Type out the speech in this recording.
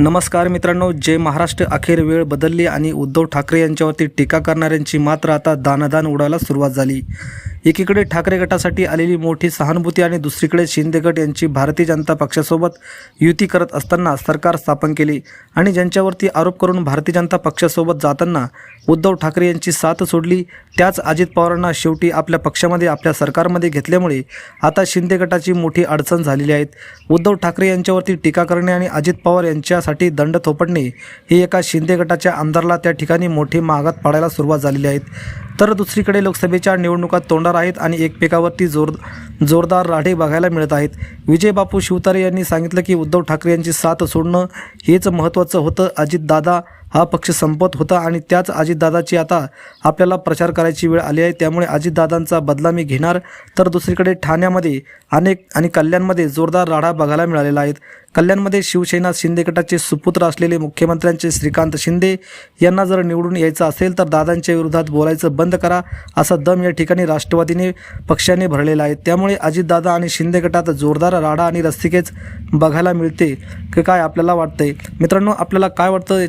नमस्कार मित्रांनो जय महाराष्ट्र अखेर वेळ बदलली आणि उद्धव ठाकरे यांच्यावरती टीका करणाऱ्यांची मात्र आता दानादान उडायला सुरुवात झाली. एकीकडे ठाकरे गटासाठी आलेली मोठी सहानुभूती आणि दुसरीकडे शिंदे गट यांची भारतीय जनता पक्षासोबत युती करत असताना सरकार स्थापन केली आणि ज्यांच्यावरती आरोप करून भारतीय जनता पक्षासोबत जाताना उद्धव ठाकरे यांची साथ सोडली त्याच अजित पवारांना शेवटी आपल्या पक्षामध्ये आपल्या सरकारमध्ये घेतल्यामुळे आता शिंदे गटाची मोठी अडचण झालेली आहेत उद्धव ठाकरे यांच्यावरती टीका करणे आणि अजित पवार यांच्यासाठी दंड थोपटणे हे एका शिंदे गटाच्या आमदारला त्या ठिकाणी मोठी मागात पाडायला सुरुवात झालेली आहेत तर दुसरीकडे लोकसभेच्या निवडणुका जोरदार आहेत आणि एकमेकावरती जोर जोरदार राढे बघायला मिळत आहेत. विजय बापू शिवतारे यांनी सांगितलं की उद्धव ठाकरे यांची साथ सोडणं हेच महत्त्वाचं होतं. अजितदादा हा पक्ष संपत होता आणि त्याच अजितदादाची आता आपल्याला प्रचार करायची वेळ आली आहे. त्यामुळे अजितदादांचा बदला मी घेणार. तर दुसरीकडे ठाण्यामध्ये अनेक आणि कल्याणमध्ये जोरदार राडा बघायला मिळालेला आहेत कल्याणमध्ये शिवसेना शिंदे गटाचे सुपुत्र असलेले मुख्यमंत्र्यांचे श्रीकांत शिंदे यांना जर निवडून यायचं असेल तर दादांच्या विरोधात बोलायचं बंद करा असा दम या ठिकाणी राष्ट्रवादीने पक्षाने भरलेला आहे. त्यामुळे अजितदादा आणि शिंदे गटात जोरदार राडा आणि रस्तिकेच बघायला मिळते. की काय आपल्याला वाटतंय? मित्रांनो आपल्याला काय वाटतं याच्या